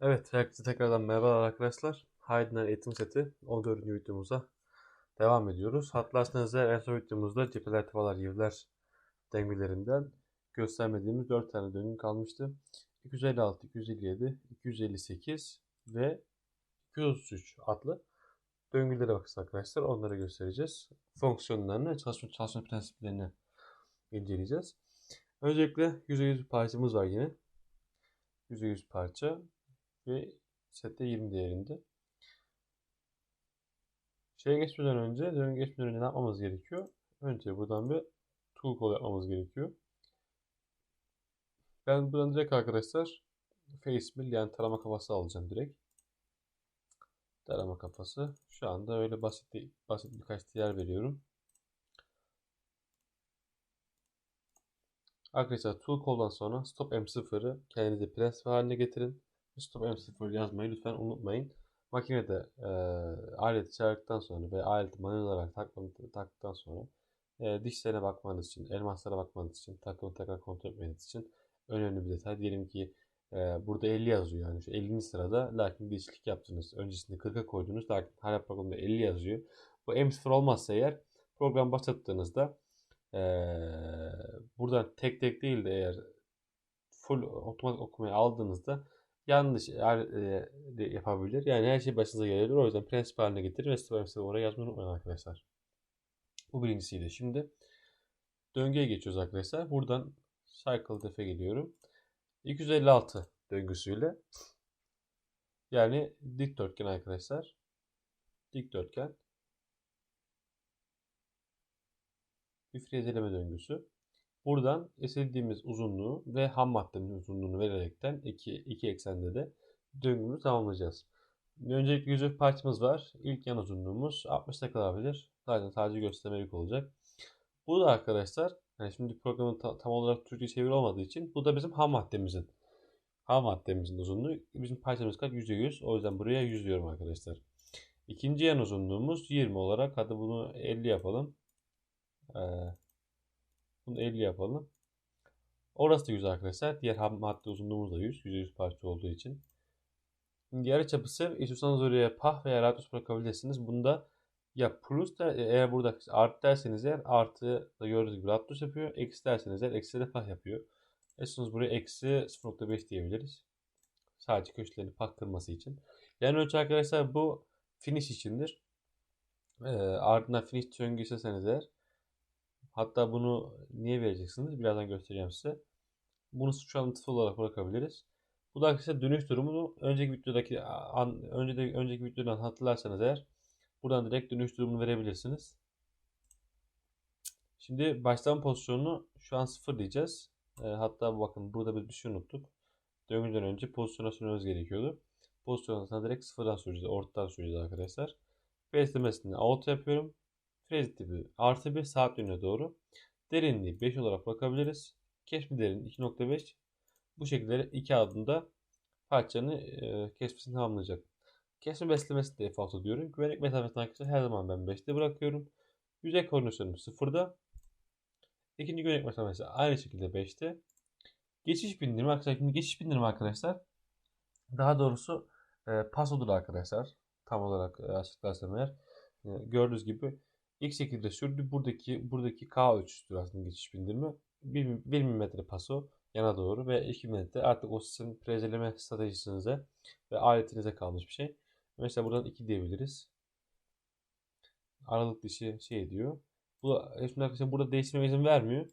Evet, herkese tekrardan merhaba arkadaşlar. Haydn'ın eğitim seti 14. videomuza devam ediyoruz. Hatırlarsanız eğer en son videomuzda cepheler, tavalar, yivler dengelerinden göstermediğimiz 4 tane döngü kalmıştı. 256, 257, 258 ve 233 adlı döngülere bakacağız arkadaşlar. Onları göstereceğiz. Fonksiyonlarını, çalışma, çalışma prensiplerini inceleyeceğiz. Öncelikle %100 parçamız var yine. %100 parça ve sette 20 değerinde. Şeye geçmeden önce, döngü geçmeden önce ne yapmamız gerekiyor? Önce buradan bir tool call yapmamız gerekiyor. Ben buradan direkt arkadaşlar face mill yani tarama kafası alacağım direkt. Tarama kafası. Şu anda öyle basit basit birkaç değer veriyorum. Arkadaşlar tool call'dan sonra stop m0'ı kendinize prens haline getirin. Stop M0 yazmayı lütfen unutmayın. Makinede e, aleti çağırdıktan sonra ve aleti manuel olarak taktıktan sonra e, dişlerine bakmanız için, elmaslara bakmanız için, takımı tekrar kontrol etmeniz için önemli bir detay. Diyelim ki e, burada 50 yazıyor yani şu 50. sırada lakin değişiklik yaptınız. Öncesinde 40'a koydunuz lakin hala programda 50 yazıyor. Bu M0 olmazsa eğer program başlattığınızda e, buradan tek tek değil de eğer full otomatik okumaya aldığınızda yanlış e, yapabilir. Yani her şey başınıza gelebilir. O yüzden prensip haline getirin ve step oraya yazmayı unutmayın arkadaşlar. Bu birincisiydi. Şimdi döngüye geçiyoruz arkadaşlar. Buradan cycle def'e geliyorum. 256 döngüsüyle yani dikdörtgen arkadaşlar. Dikdörtgen. Bir frezeleme döngüsü. Buradan istediğimiz uzunluğu ve ham maddenin uzunluğunu vererekten iki, iki eksende de döngümüzü tamamlayacağız. Öncelikle yüzey parçamız var. İlk yan uzunluğumuz 60'ta kalabilir. Zaten sadece göstermelik olacak. Bu da arkadaşlar yani şimdi programın ta, tam olarak Türkçe çeviri olmadığı için bu da bizim ham maddemizin ham maddemizin uzunluğu. Bizim parçamız kaç? %100. O yüzden buraya 100 diyorum arkadaşlar. İkinci yan uzunluğumuz 20 olarak. Hadi bunu 50 yapalım. Ee, bunu 50 yapalım. Orası da 100 arkadaşlar. Diğer madde uzunluğumuz da 100. %100 parça olduğu için. Şimdi yarı çapısı istiyorsanız oraya pah veya radius bırakabilirsiniz. Bunda ya plus da eğer burada artı derseniz eğer artı da gördüğünüz gibi radius yapıyor. Eksi derseniz eğer eksi de pah yapıyor. İstiyorsanız buraya eksi 0.5 diyebiliriz. Sadece köşelerini pah kırması için. Yani ölçü arkadaşlar bu finish içindir. E, ardından finish döngü isteseniz eğer Hatta bunu niye vereceksiniz? Birazdan göstereceğim size. Bunu an tıfıl olarak bırakabiliriz. Bu da arkadaşlar dönüş durumunu önceki videodaki an, önce de, önceki videodan hatırlarsanız eğer buradan direkt dönüş durumunu verebilirsiniz. Şimdi başlama pozisyonunu şu an sıfır diyeceğiz. E, hatta bakın burada bir şey unuttuk. Döngüden önce pozisyona sürmemiz gerekiyordu. Pozisyondan direkt sıfırdan süreceğiz. Ortadan süreceğiz arkadaşlar. Beslemesini auto yapıyorum. Freze tipi artı 1 saat yönüne doğru. Derinliği 5 olarak bakabiliriz. Kesme derinliği 2.5. Bu şekilde iki adımda parçanın e, kesmesini tamamlayacak. Kesme beslemesi de F6 diyorum. Güvenlik mesafesini arkadaşlar her zaman ben 5'te bırakıyorum. Yüzey koordinasyonumu 0'da. İkinci güvenlik mesafesi aynı şekilde 5'te. Geçiş bindirimi arkadaşlar. Şimdi geçiş bindirimi arkadaşlar. Daha doğrusu e, pasodur arkadaşlar. Tam olarak e, açıklarsam eğer. E, gördüğünüz gibi ilk şekilde sürdü. Buradaki buradaki K ölçüsüdür aslında geçiş bindirme. 1, 1 mm paso yana doğru ve 2 mm artık o sizin prezeleme stratejisinize ve aletinize kalmış bir şey. Mesela buradan 2 diyebiliriz. Aralık dışı şey diyor. Bu şimdi arkadaşlar burada değiştirme izin vermiyor.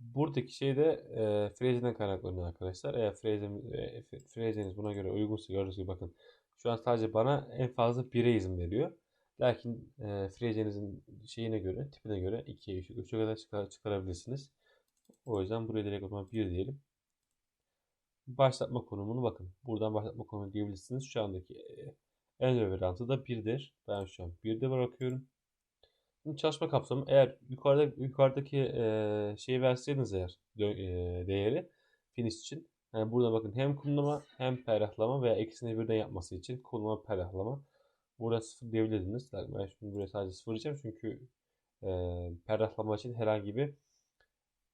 Buradaki şey de e, frezeden kaynaklanıyor arkadaşlar. Eğer frezeniz, e, frezeniz buna göre uygunsa gördüğünüz gibi bakın. Şu an sadece bana en fazla 1'e izin veriyor. Lakin e, freezenizin şeyine göre, tipine göre 2'ye 3'e 3'e kadar çıkar, çıkarabilirsiniz. O yüzden buraya direkt o zaman 1 diyelim. Başlatma konumunu bakın. Buradan başlatma konumu diyebilirsiniz. Şu andaki e, en reverantı da 1'dir. Ben şu an 1'de bırakıyorum. Şimdi çalışma kapsamı eğer yukarıda yukarıdaki e, şeyi verseydiniz eğer e, değeri finish için yani burada bakın hem kumlama hem perahlama veya ikisini birden yapması için kumlama perahlama Burada sıfır diyebilirdiniz. Ben şimdi buraya sadece sıfır diyeceğim çünkü e, perdahlama için herhangi bir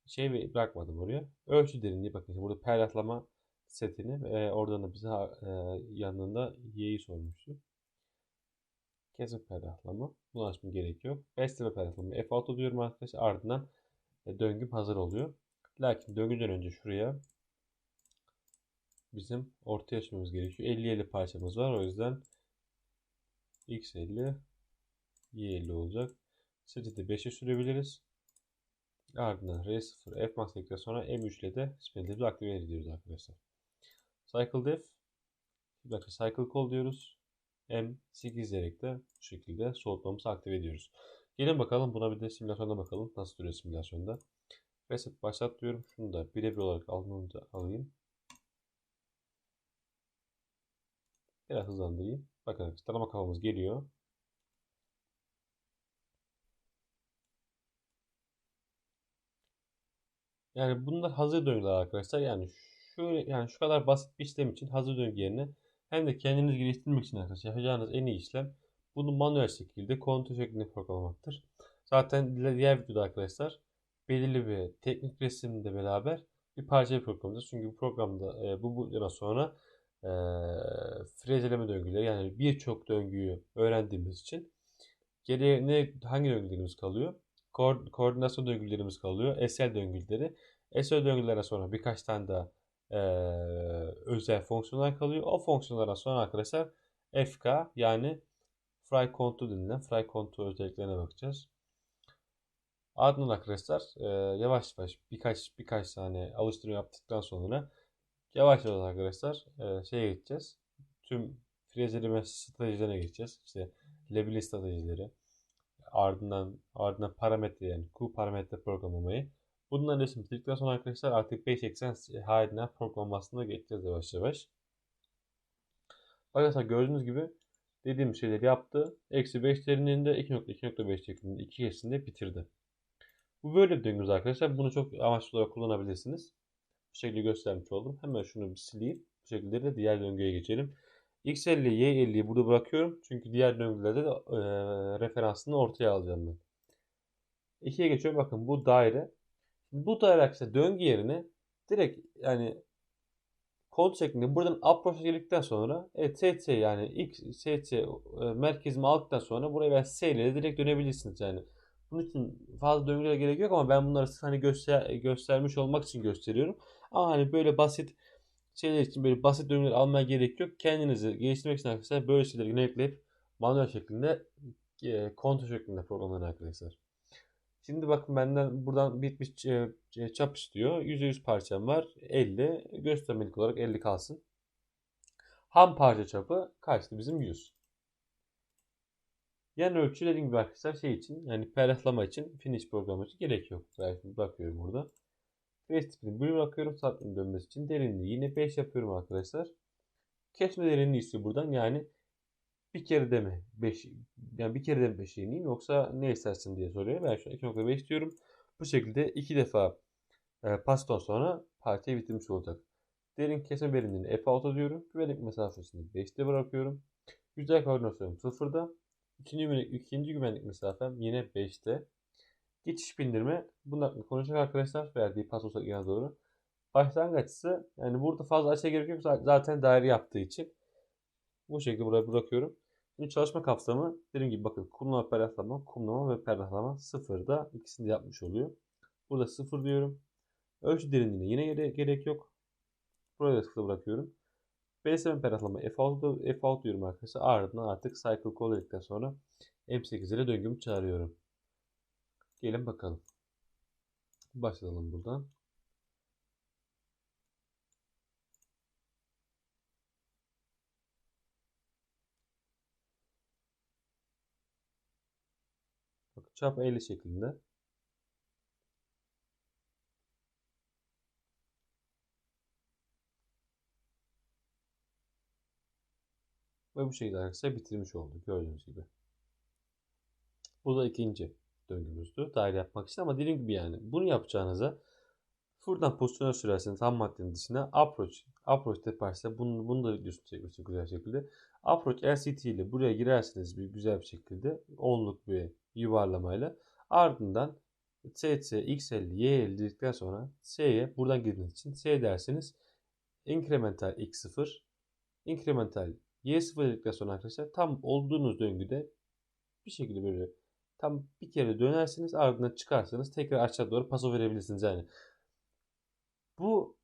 şey bırakmadım oraya. Ölçü derinliği bakın burada perdahlama setini ve oradan da bize e, yanında y'yi sormuştu. Kesin perahlama. Bunu açmaya gerek yok. Besleme perahlama. F6 diyorum arkadaşlar. Ardından e, döngüm hazır oluyor. Lakin döngüden önce şuraya bizim ortaya açmamız gerekiyor. 50-50 parçamız var. O yüzden x50 y50 olacak. Seti de 5'e sürebiliriz. Ardından R0 F max ekle sonra M3 ile de spell'imizi aktive ediyoruz arkadaşlar. Cycle bir dakika cycle call diyoruz. M8 diyerek de bu şekilde soğutmamızı aktive ediyoruz. Gelin bakalım buna bir de simülasyonda bakalım. Nasıl duruyor simülasyonda. Reset başlat diyorum. Şunu da birebir olarak almamı alayım. Biraz hızlandırayım. Bakın tarama kafamız geliyor. Yani bunlar hazır döngüler arkadaşlar. Yani şöyle yani şu kadar basit bir işlem için hazır döngü yerine hem de kendiniz geliştirmek için arkadaşlar yapacağınız en iyi işlem bunu manuel şekilde kontrol şeklinde programlamaktır. Zaten diğer videoda arkadaşlar belirli bir teknik resimle beraber bir parça programıdır. Çünkü bu programda e, bu videodan sonra e, frezeleme döngüleri yani birçok döngüyü öğrendiğimiz için geriye ne hangi döngülerimiz kalıyor? Ko koordinasyon döngülerimiz kalıyor. SL döngüleri. SL döngülere sonra birkaç tane daha e, özel fonksiyonlar kalıyor. O fonksiyonlara sonra arkadaşlar FK yani fry contour denilen fry contour özelliklerine bakacağız. Ardından arkadaşlar e, yavaş yavaş birkaç birkaç tane alıştırma yaptıktan sonra yavaş yavaş arkadaşlar e, şeye geçeceğiz. Tüm frezeleme stratejilerine geçeceğiz. İşte labeling stratejileri, ardından ardından parametre yani Q parametre programlamayı. Bunların resim bitirdikten sonra arkadaşlar artık 5 eksen haline programlamasına geçeceğiz yavaş yavaş. Arkadaşlar gördüğünüz gibi dediğim şeyleri yaptı. Eksi 5 derinliğinde 2.2.5 şeklinde iki kesinde bitirdi. Bu böyle bir döngümüz arkadaşlar. Bunu çok amaçlı olarak kullanabilirsiniz. Bu şekilde göstermiş oldum. Hemen şunu bir sileyim. Bu şekilde de diğer döngüye geçelim. X50, Y50'yi burada bırakıyorum. Çünkü diğer döngülerde de e, referansını ortaya alacağım ben. 2'ye geçiyorum. Bakın bu daire. Bu daire arkadaşlar döngü yerine direkt yani kod şeklinde buradan approach geldikten sonra evet SC yani X SC e, merkezimi aldıktan sonra buraya ben S ile direkt dönebilirsiniz yani. Bunun için fazla döngülere gerek yok ama ben bunları hani göster göstermiş olmak için gösteriyorum. Ama hani böyle basit şeyler için böyle basit döngüler almaya gerek yok. Kendinizi geliştirmek için arkadaşlar böyle şeyleri yine manuel şeklinde e, kontrol şeklinde programlayın arkadaşlar. Şimdi bakın benden buradan bitmiş e, e, çap istiyor. %100 parçam var. 50. Göstermelik olarak 50 kalsın. Ham parça çapı kaçtı bizim 100. Yan ölçü dediğim gibi arkadaşlar şey için yani perahlama için finish programı için gerek yok. Belki bakıyorum burada. Face tipini bölüm bırakıyorum saatinin dönmesi için. Derinliği yine 5 yapıyorum arkadaşlar. Kesme derinliği istiyor buradan yani bir kere de mi 5 yani bir kere de mi 5'e ineyim yoksa ne istersin diye soruyor. Ben şu an 2.5 diyorum. Bu şekilde iki defa e, paston sonra parçayı bitirmiş olacak. Derin kesme derinliğini F6 diyorum. Güvenlik mesafesini 5'te bırakıyorum. Güzel koordinasyonum 0'da. İkinci, ikinci güvenlik mesafem yine 5'te. Geçiş bindirme. Bunun konuşacak arkadaşlar. Verdiği pas olsak yana doğru. Başlangıçsı yani burada fazla açıya gerek yok. Zaten daire yaptığı için. Bu şekilde buraya bırakıyorum. Şimdi çalışma kapsamı dediğim gibi bakın kumlama, perahlama, kumlama ve perahlama sıfırda ikisini de yapmış oluyor. Burada sıfır diyorum. Ölçü derinliğine yine gerek, yok. Buraya da sıfır bırakıyorum. B7 perahlama F6, F6 diyorum arkadaşlar. Ardından artık cycle call dedikten sonra M8 ile döngümü çağırıyorum. Gelin bakalım. Başlayalım buradan. Bak, çap 50 şeklinde. Ve bu şekilde arkadaşlar bitirmiş olduk gördüğünüz gibi. Bu da ikinci döngümüzdü daire yapmak için ama dediğim gibi yani bunu yapacağınıza buradan pozisyona sürerseniz ham maddenin dışına approach approach yaparsa bunu, bunu da videosunu çekmiştim güzel şekilde. Approach LCT ile buraya girerseniz bir güzel bir şekilde onluk bir yuvarlamayla ardından CC, X50, Y50 dedikten sonra S'ye buradan girdiğiniz için S derseniz incremental x0 incremental y0 dedikten sonra arkadaşlar tam olduğunuz döngüde bir şekilde böyle tam bir kere dönersiniz ardından çıkarsanız tekrar aşağı doğru paso verebilirsiniz yani. Bu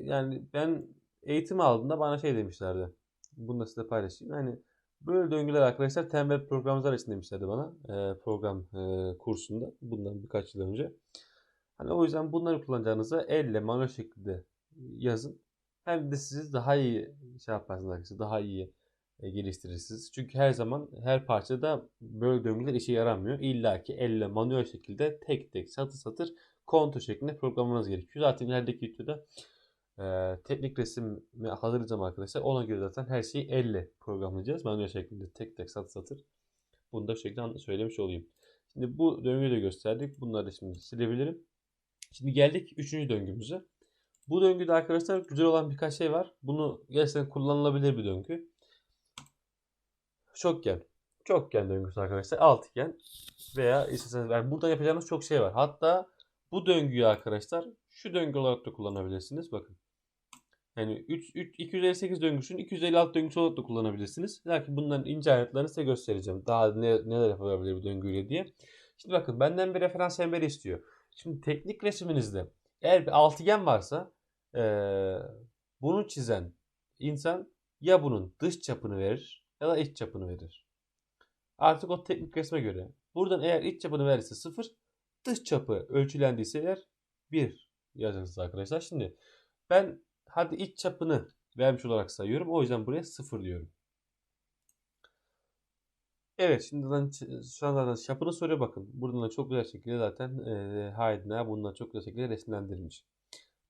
yani ben eğitim aldığımda bana şey demişlerdi. Bunu da size paylaşayım. Yani böyle döngüler arkadaşlar tembel programcılar için demişlerdi bana e, program e, kursunda bundan birkaç yıl önce. Hani o yüzden bunları kullanacağınızda elle manuel şekilde yazın. Hem de sizi daha iyi şey yaparsınız arkadaşlar. Daha iyi geliştirirsiniz. Çünkü her zaman her parçada böyle döngüler işe yaramıyor. İlla ki elle manuel şekilde tek tek satır satır kontu şeklinde programlamanız gerekiyor. Zaten ilerideki videoda e, teknik resim hazırlayacağım arkadaşlar. Ona göre zaten her şeyi elle programlayacağız. Manuel şeklinde tek tek satır satır. Bunu da şekilde söylemiş olayım. Şimdi bu döngüyü de gösterdik. Bunları da şimdi silebilirim. Şimdi geldik üçüncü döngümüze. Bu döngüde arkadaşlar güzel olan birkaç şey var. Bunu gerçekten kullanılabilir bir döngü. Çokgen. Çokgen döngüsü arkadaşlar. Altıgen veya isterseniz yani burada yapacağınız çok şey var. Hatta bu döngüyü arkadaşlar şu döngü olarak da kullanabilirsiniz. Bakın. Yani 3, 3, 258 döngüsünün 256 döngüsü olarak da kullanabilirsiniz. Lakin bunların ince ayrıntılarını size göstereceğim. Daha ne, neler yapabilir bu döngüyle diye. Şimdi bakın benden bir referans çemberi istiyor. Şimdi teknik resminizde eğer bir altıgen varsa ee, bunu çizen insan ya bunun dış çapını verir ya da iç çapını verir. Artık o teknik resme göre. Buradan eğer iç çapını verirse 0, dış çapı ölçülendiyse eğer 1 yazacaksınız arkadaşlar. Şimdi ben hadi iç çapını vermiş olarak sayıyorum. O yüzden buraya 0 diyorum. Evet şimdi şu an çapını soruyor bakın. Buradan da çok güzel şekilde zaten e, Haydn'a bununla çok güzel şekilde resimlendirilmiş.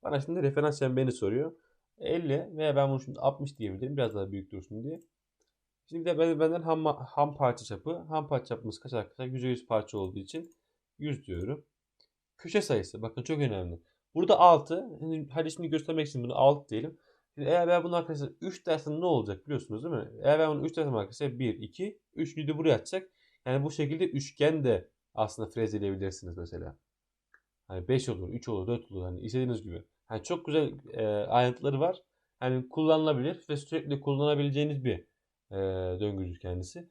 Bana şimdi referans çemberini soruyor. 50 veya ben bunu şimdi 60 diyebilirim. Biraz daha büyük dursun diye. Şimdi de benden ham, ham parça çapı. Ham parça çapımız kaç arkadaşlar? %100 parça olduğu için 100 diyorum. Köşe sayısı. Bakın çok önemli. Burada 6. Hadi şimdi göstermek için bunu 6 diyelim. Şimdi eğer ben bunu arkadaşlar 3 dersem ne olacak biliyorsunuz değil mi? Eğer ben bunu 3 dersem arkadaşlar 1, 2, 3 de buraya atacak. Yani bu şekilde üçgen de aslında frezeleyebilirsiniz mesela. Hani 5 olur, 3 olur, 4 olur. Hani istediğiniz gibi. Hani çok güzel e, ayrıntıları var. Hani kullanılabilir ve sürekli kullanabileceğiniz bir e, döngücü kendisi.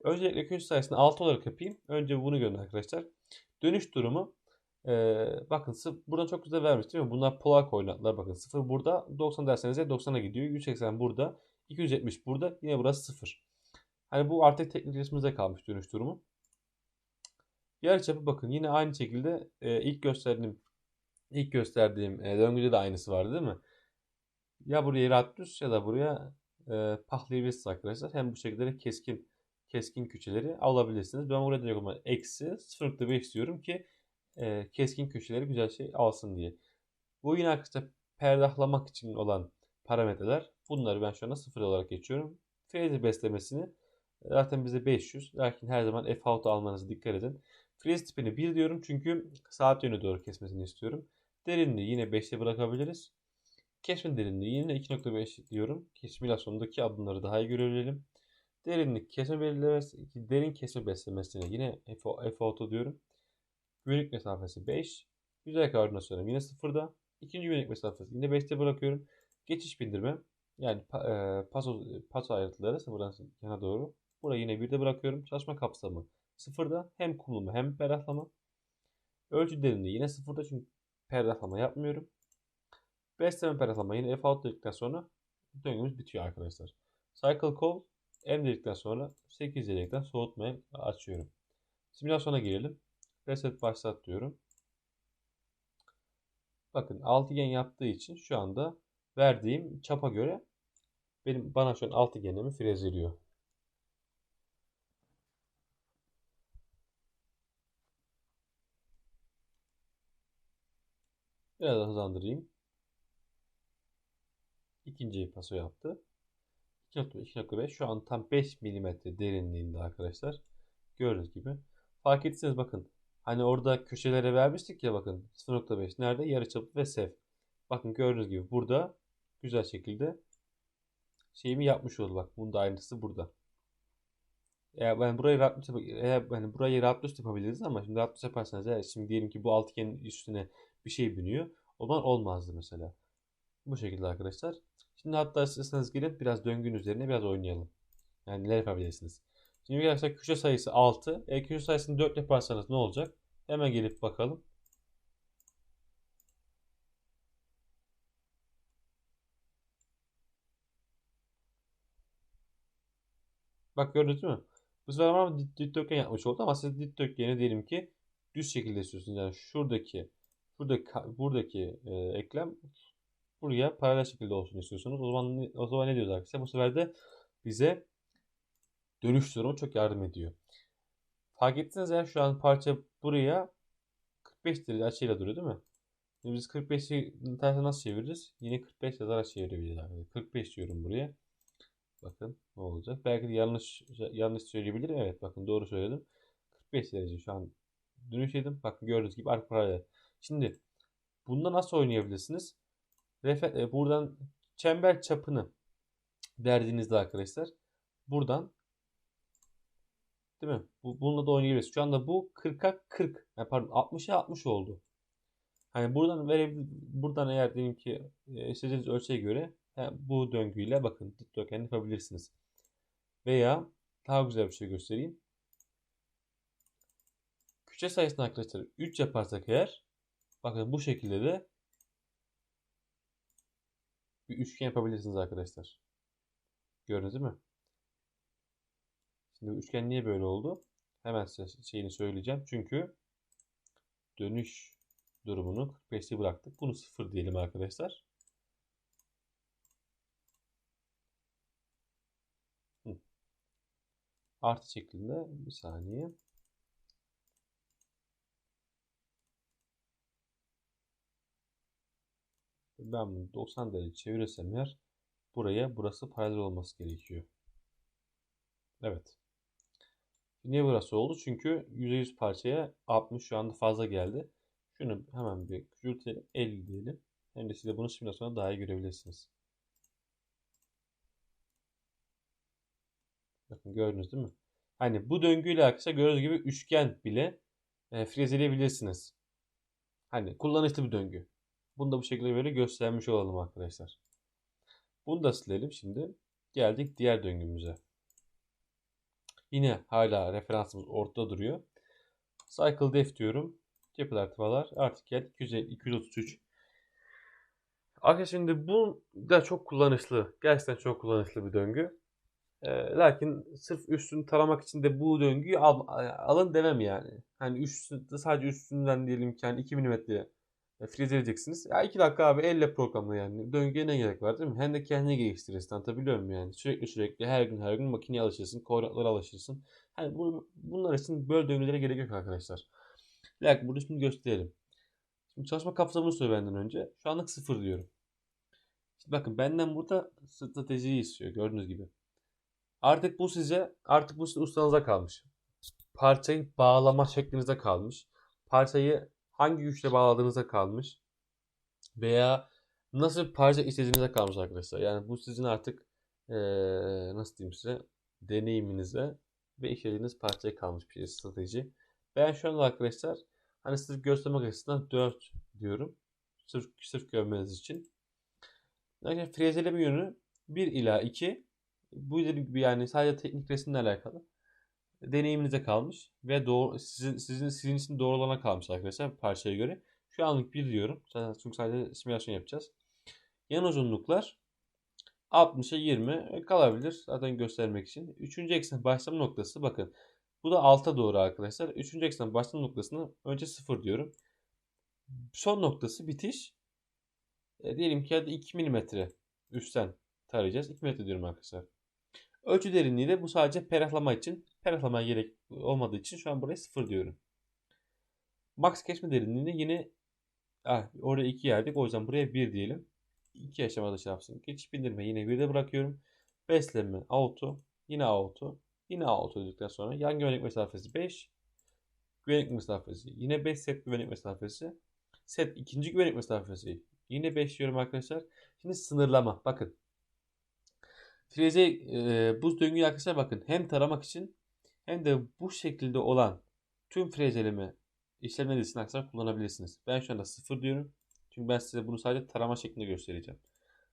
Öncelikle köşe sayısını 6 olarak yapayım. Önce bunu görün arkadaşlar. Dönüş durumu e, bakın buradan çok güzel vermiş değil mi? Bunlar polar koordinatlar bakın. 0 burada 90 derseniz 90'a gidiyor. 180 burada. 270 burada. Yine burası 0. Hani bu artık teknik resmimizde kalmış dönüş durumu. Yarıçapı bakın yine aynı şekilde e, ilk gösterdiğim ilk gösterdiğim e, döngüde de aynısı vardı değil mi? Ya buraya radyus ya da buraya e, pahlayabilirsiniz arkadaşlar. Hem bu şekilde keskin keskin köşeleri alabilirsiniz. Ben buraya direkt olarak eksi 0.5 diyorum ki e, keskin köşeleri güzel şey alsın diye. Bu yine arkadaşlar perdahlamak için olan parametreler. Bunları ben şu anda 0 olarak geçiyorum. Phase beslemesini zaten bize 500. Lakin her zaman f out almanızı dikkat edin. Freeze tipini 1 diyorum çünkü saat yönü doğru kesmesini istiyorum. Derinliği yine 5'te bırakabiliriz. Kesme derinliği yine 2.5 diyorum. Simülasyondaki adımları daha iyi görebilelim. Derinlik kesme belirlemesi, derin kesme beslemesine yine F auto diyorum. Güvenlik mesafesi 5. Yüzey koordinasyonu yine 0'da. İkinci güvenlik mesafesi yine 5'te bırakıyorum. Geçiş bindirme yani e, paso, paso ayrıntıları sıfırdan yana doğru. Burayı yine 1'de bırakıyorum. Çalışma kapsamı sıfırda. Hem kumlama hem perahlama. Ölçü derinliği yine sıfırda çünkü perahlama yapmıyorum. Besleme perahlama yine F out dedikten sonra döngümüz bitiyor arkadaşlar. Cycle call M dedikten sonra 8 dedikten soğutmaya açıyorum. Simülasyona girelim. Reset başlat diyorum. Bakın altıgen yaptığı için şu anda verdiğim çapa göre benim bana şu an altıgenimi frezeliyor. Biraz hızlandırayım. İkinci paso yaptı. 2.5 şu an tam 5 mm derinliğinde arkadaşlar. Gördüğünüz gibi. Fark etseniz bakın. Hani orada köşelere vermiştik ya bakın. 0.5 nerede? Yarıçapı ve sev. Bakın gördüğünüz gibi burada güzel şekilde şeyimi yapmış oldu. Bak bunun da aynısı burada. Eğer ben burayı rahat eğer hani burayı rahat yapabiliriz ama şimdi rahat yaparsanız eğer şimdi diyelim ki bu altıgenin üstüne bir şey biniyor. O zaman olmazdı mesela. Bu şekilde arkadaşlar. Şimdi hatta isterseniz gelin biraz döngünün üzerine biraz oynayalım. Yani neler yapabilirsiniz. Şimdi arkadaşlar köşe sayısı 6. E, köşe sayısını 4 yaparsanız ne olacak? Hemen gelip bakalım. Bak gördünüz mü? Bu sefer ama dikdörtgen yapmış oldu ama siz dikdörtgeni diyelim ki düz şekilde istiyorsunuz. Yani şuradaki buradaki buradaki e, eklem buraya paralel şekilde olsun istiyorsunuz. O zaman o zaman ne diyoruz arkadaşlar? Bu sefer de bize dönüş durumu çok yardım ediyor. Fark ettiniz ya şu an parça buraya 45 derece açıyla duruyor değil mi? Şimdi biz 45'i tersine nasıl çeviririz? Yine 45 yazarak çevirebiliriz. 45 diyorum buraya. Bakın ne olacak? Belki de yanlış yanlış söyleyebilirim. Evet bakın doğru söyledim. 45 derece şu an dönüş edim. Bakın gördüğünüz gibi arka paralel. Şimdi bunda nasıl oynayabilirsiniz? E, buradan çember çapını verdiğinizde arkadaşlar buradan değil mi? Bu, bununla da oynayabiliriz. Şu anda bu 40'a 40. Yani pardon 60'a 60 oldu. Hani buradan verebil buradan eğer diyelim ki e, istediğiniz ölçüye göre yani bu döngüyle bakın dikdörtgen yapabilirsiniz. Veya daha güzel bir şey göstereyim. Küçe sayısını arkadaşlar 3 yaparsak eğer bakın bu şekilde de bir üçgen yapabilirsiniz arkadaşlar. Gördünüz mi? Şimdi üçgen niye böyle oldu? Hemen size şeyini söyleyeceğim. Çünkü dönüş durumunu 45'te bıraktık. Bunu 0 diyelim arkadaşlar. Artı şeklinde bir saniye. Ben bunu 90 derece çevirirsem eğer buraya burası paralel olması gerekiyor. Evet. Niye burası oldu? Çünkü %100 parçaya 60 şu anda fazla geldi. Şunu hemen bir küçültelim. 50 diyelim. Hem de siz de bunu simülasyonda daha iyi görebilirsiniz. Bakın gördünüz değil mi? Hani bu döngüyle arkadaşlar gördüğünüz gibi üçgen bile e, frezeleyebilirsiniz. Hani kullanışlı bir döngü. Bunu da bu şekilde böyle göstermiş olalım arkadaşlar. Bunu da silelim şimdi. Geldik diğer döngümüze. Yine hala referansımız ortada duruyor. Cycle def diyorum. Yapılar tıvalar. Artık geldik 233. Arkadaşlar şimdi bu da çok kullanışlı. Gerçekten çok kullanışlı bir döngü. E, lakin sırf üstünü taramak için de bu döngüyü al, alın demem yani. Hani üstünde sadece üstünden diyelim ki yani 2 mm frize edeceksiniz. Ya 2 dakika abi elle programla yani. Döngüye ne gerek var değil mi? Hem de kendini geliştirirsin. Anlatabiliyor muyum yani? Sürekli sürekli her gün her gün makineye alışırsın. Koordinatlara alışırsın. Hani bu, bunlar için böyle döngülere gerek yok arkadaşlar. Lakin burada şimdi gösterelim. Şimdi çalışma kapsamını söyle benden önce. Şu anlık sıfır diyorum. Şimdi bakın benden burada stratejiyi istiyor gördüğünüz gibi. Artık bu size artık bu size ustanıza kalmış. Parçayı bağlama şeklinize kalmış. Parçayı hangi güçle bağladığınıza kalmış. Veya nasıl bir parça istediğinize kalmış arkadaşlar. Yani bu sizin artık ee, nasıl diyeyim size deneyiminize ve işlediğiniz parçaya kalmış bir strateji. Ben şu anda arkadaşlar hani sırf göstermek açısından 4 diyorum. Sırf, sırf görmeniz için. Yani frezeleme yönü 1 ila 2 bu yani sadece teknik resimle alakalı. Deneyiminize kalmış ve doğru sizin sizin sizin için doğru olana kalmış arkadaşlar parçaya göre. Şu anlık bir diyorum. Çünkü sadece simülasyon yapacağız. Yan uzunluklar 60'a 20 kalabilir zaten göstermek için. Üçüncü eksen başlama noktası bakın. Bu da alta doğru arkadaşlar. Üçüncü eksen başlama noktasını önce 0 diyorum. Son noktası bitiş. E, diyelim ki hadi 2 mm üstten tarayacağız. 2 mm diyorum arkadaşlar. Ölçü derinliği de bu sadece perahlama için. Perahlamaya gerek olmadığı için şu an buraya 0 diyorum. Max kesme derinliğini yine ah, oraya 2 yerdik. O yüzden buraya 1 diyelim. 2 aşamada şey yapsın. Geçiş bindirme yine 1'de bırakıyorum. Beslenme auto. Yine auto. Yine auto dedikten sonra yan güvenlik mesafesi 5. Güvenlik mesafesi yine 5 set güvenlik mesafesi. Set ikinci güvenlik mesafesi yine 5 diyorum arkadaşlar. Şimdi sınırlama. Bakın Freze e, buz döngüyü arkadaşlar bakın hem taramak için hem de bu şekilde olan tüm frezeleme işlemleri için arkadaşlar kullanabilirsiniz. Ben şu anda sıfır diyorum. Çünkü ben size bunu sadece tarama şeklinde göstereceğim.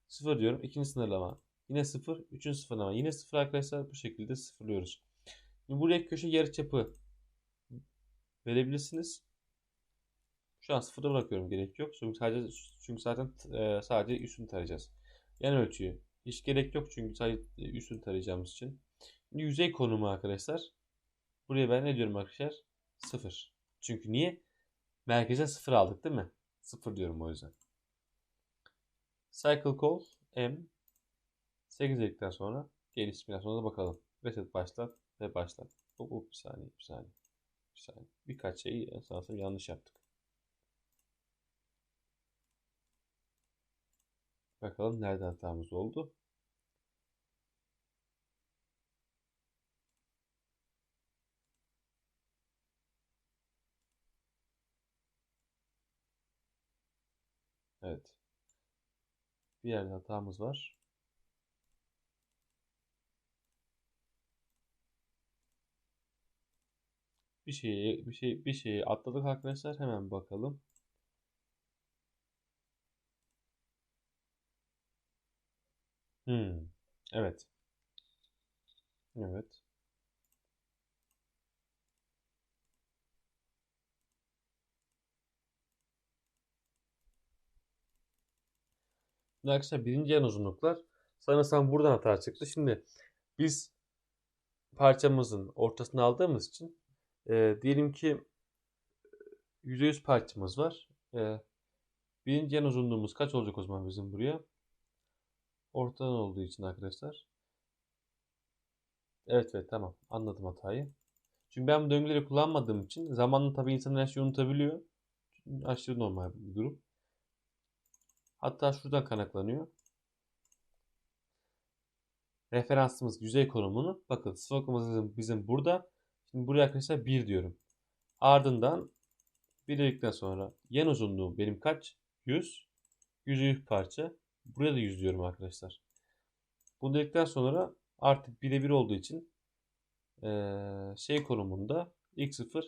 0 diyorum. İkinci sınırlama yine 0. Üçüncü sınırlama yine 0 arkadaşlar. Bu şekilde sıfırlıyoruz. Şimdi buraya köşe yarıçapı verebilirsiniz. Şu an sıfırda bırakıyorum gerek yok. Çünkü sadece çünkü zaten e, sadece üstünü tarayacağız. Yan ölçüyü hiç gerek yok çünkü sadece üstünü tarayacağımız için. Şimdi yüzey konumu arkadaşlar. Buraya ben ne diyorum arkadaşlar? 0. Çünkü niye? Merkeze 0 aldık değil mi? 0 diyorum o yüzden. Cycle call M 8 dedikten sonra gelişiminden sonra da bakalım. Reset başlat ve başlat. Hop hop bir saniye bir saniye. Bir saniye. Birkaç şeyi esasında yanlış yaptık. Bakalım nerede hatamız oldu. Evet. Bir yerde hatamız var. Bir şeyi bir şey bir şeyi atladık arkadaşlar. Hemen bakalım. Hmm. Evet. Evet. Arkadaşlar birinci yan uzunluklar sanırsam buradan hata çıktı. Şimdi biz parçamızın ortasını aldığımız için e, diyelim ki %100 parçamız var. E, birinci yan uzunluğumuz kaç olacak o zaman bizim buraya? Ortadan olduğu için arkadaşlar. Evet evet tamam anladım hatayı. Çünkü ben bu döngüleri kullanmadığım için zamanla tabii insan her şeyi unutabiliyor. Aşırı normal bir durum. Hatta şuradan kaynaklanıyor. Referansımız yüzey konumunu bakın sıvı bizim burada. Şimdi buraya arkadaşlar 1 diyorum. Ardından 1 dedikten sonra yan uzunluğu benim kaç? 100. 100 100 parça. Buraya da 100 diyorum arkadaşlar. Bunu dedikten sonra artık birebir olduğu için şey konumunda x0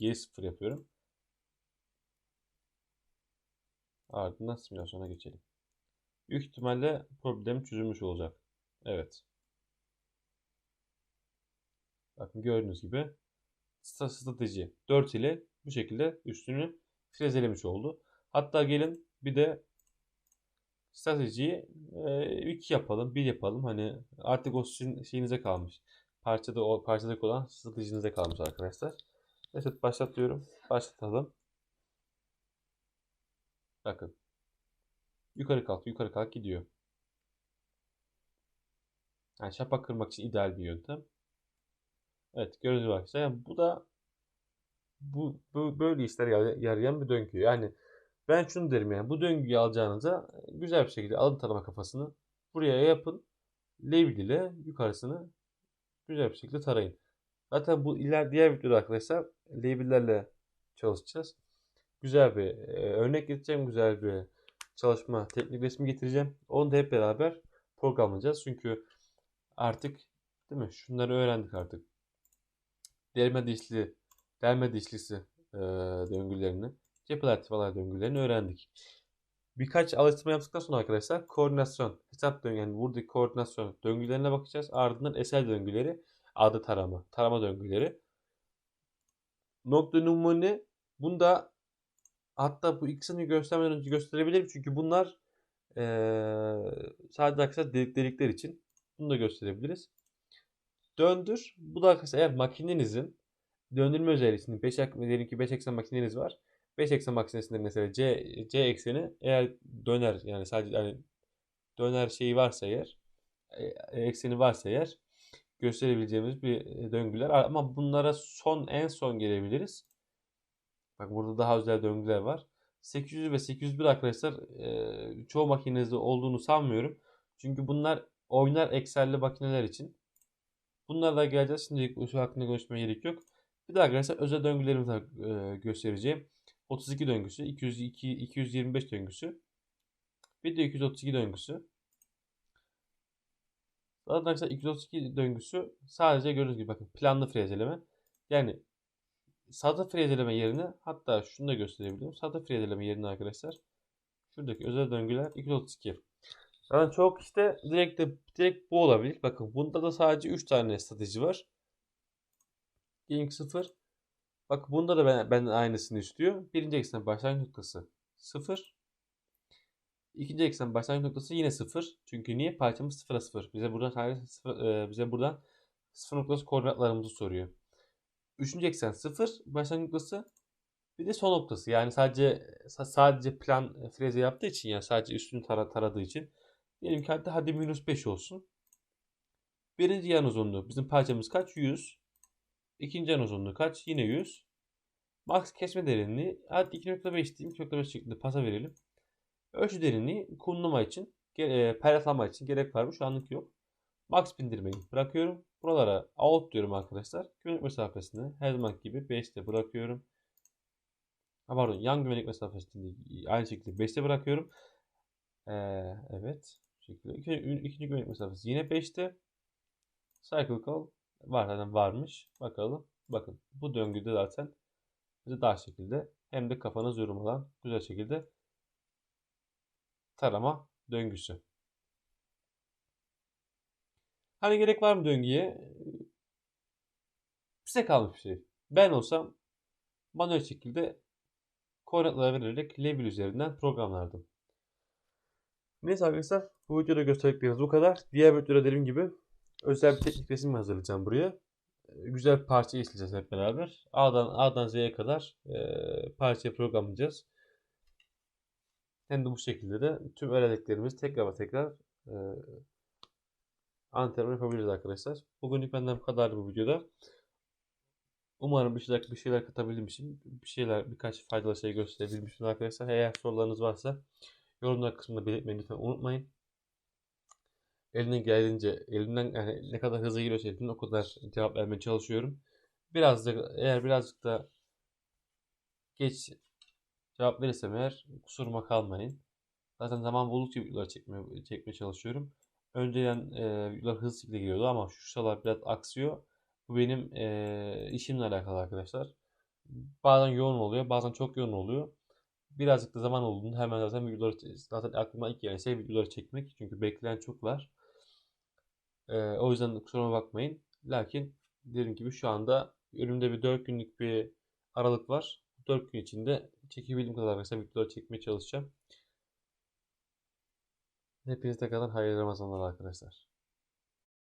y0 yapıyorum. Ardından simülasyona geçelim. Büyük ihtimalle problem çözülmüş olacak. Evet. Bakın gördüğünüz gibi strateji 4 ile bu şekilde üstünü frezelemiş oldu. Hatta gelin bir de stratejiyi 2 yapalım, 1 yapalım. Hani artık o sizin şeyinize kalmış. Parçada o parçadaki olan stratejinize kalmış arkadaşlar. Reset başlatıyorum. Başlatalım. Bakın. Yukarı kalk, yukarı kalk gidiyor. Yani şapak kırmak için ideal bir yöntem. Evet gördüğünüz arkadaşlar. Yani bu da bu, bu böyle işler yarayan bir döngü. Yani ben şunu derim yani bu döngüyü alacağınıza güzel bir şekilde alın tarama kafasını buraya yapın. Label ile yukarısını güzel bir şekilde tarayın. Zaten bu iler diğer videoda arkadaşlar labellerle çalışacağız. Güzel bir e, örnek getireceğim. Güzel bir çalışma teknik resmi getireceğim. Onu da hep beraber programlayacağız. Çünkü artık değil mi? Şunları öğrendik artık. Delme dişli, delme dişlisi e, döngülerini Cephe aktivalar döngülerini öğrendik. Birkaç alıştırma yaptıktan sonra arkadaşlar koordinasyon, hesap döngü yani buradaki koordinasyon döngülerine bakacağız. Ardından esel döngüleri, adı tarama, tarama döngüleri. Nokta numune bunda hatta bu ikisini göstermeden önce gösterebilirim. Çünkü bunlar ee, sadece arkadaşlar delik delikler için. Bunu da gösterebiliriz. Döndür. Bu da arkadaşlar eğer makinenizin döndürme özelliğini 5 diyelim ki 5 eksen makineniz var. 5 eksen makinesinde mesela C, C ekseni eğer döner yani sadece yani döner şeyi varsa eğer e, ekseni varsa eğer gösterebileceğimiz bir e, döngüler ama bunlara son en son gelebiliriz. Bak burada daha özel döngüler var. 800 ve 801 arkadaşlar e, çoğu makinenizde olduğunu sanmıyorum. Çünkü bunlar oynar ekselli makineler için. Bunlarla geleceğiz. Şimdi şu hakkında konuşmaya gerek yok. Bir de arkadaşlar özel döngülerimi e, göstereceğim. 32 döngüsü, 202, 225 döngüsü. Bir de 232 döngüsü. Zaten arkadaşlar 232 döngüsü sadece gördüğünüz gibi bakın planlı frezeleme. Yani sade frezeleme yerine hatta şunu da gösterebilirim. Sade frezeleme yerine arkadaşlar şuradaki özel döngüler 232. Zaten çok işte direkt de direkt bu olabilir. Bakın bunda da sadece 3 tane strateji var. Diyelim ki 0. Bak bunda da ben, benden aynısını istiyor. Birinci eksen başlangıç noktası 0. İkinci eksen başlangıç noktası yine 0. Çünkü niye? Parçamız 0'a 0. Bize buradan sadece 0, e, bize buradan 0 noktası koordinatlarımızı soruyor. Üçüncü eksen 0. Başlangıç noktası bir de son noktası. Yani sadece sadece plan freze yaptığı için yani sadece üstünü tara, taradığı için diyelim ki hadi, hadi minus 5 olsun. Birinci yan uzunluğu bizim parçamız kaç? 100. İkinci yan uzunluğu kaç? Yine 100. Max kesme derinliği hadi 2.5 diyeyim. 2.5 şeklinde pasa verelim. Ölçü derinliği kunlama için, e, için gerek var mı? Şu anlık yok. Max bindirmeyi bırakıyorum. Buralara out diyorum arkadaşlar. Güvenlik mesafesini her zaman gibi 5'te bırakıyorum. Ha pardon yan güvenlik mesafesini aynı şekilde 5'te bırakıyorum. Ee, evet. Şekilde. İkinci, ikinci güvenlik mesafesi yine 5'te. Cycle call var zaten varmış. Bakalım. Bakın bu döngüde zaten bize daha şekilde hem de kafanız yorulmadan güzel şekilde tarama döngüsü. Hani gerek var mı döngüye? Size kalmış bir şey. Ben olsam manuel şekilde koordinatlar vererek level üzerinden programlardım. Neyse arkadaşlar bu videoda gösterdiklerimiz bu kadar. Diğer videoda dediğim gibi özel bir teknik resim hazırlayacağım buraya. Güzel bir parça işleyeceğiz hep beraber. A'dan A'dan Z'ye kadar e, parçayı programlayacağız. Hem de bu şekilde de tüm öğrendiklerimizi tekrar tekrar e, antrenman yapabiliriz arkadaşlar. Bugünlük benden bu kadardı bu videoda. Umarım bir şeyler, bir şeyler katabilmişim. Bir şeyler, birkaç faydalı şey gösterebilmişim arkadaşlar. Eğer sorularınız varsa yorumlar kısmında belirtmeyi lütfen unutmayın. Elinden geldiğince, elimden yani ne kadar hızlı geliyorsa elimden o kadar cevap vermeye çalışıyorum. Biraz da eğer birazcık da geç cevap verirsem eğer kusuruma kalmayın. Zaten zaman buldukça videolar çekmeye, çekmeye çalışıyorum. Önceden e, hızlı şekilde geliyordu ama şu sıralar biraz aksıyor. Bu benim e, işimle alakalı arkadaşlar. Bazen yoğun oluyor, bazen çok yoğun oluyor. Birazcık da zaman olduğunda hemen zaten videoları zaten aklıma ilk gelen şey videoları çekmek. Çünkü bekleyen çok var. E, o yüzden kusuruma bakmayın. Lakin dediğim gibi şu anda önümde bir 4 günlük bir aralık var. 4 gün içinde çekebildiğim kadar mesela videoları çekmeye çalışacağım. Hepinize tekrardan hayırlı Ramazanlar arkadaşlar.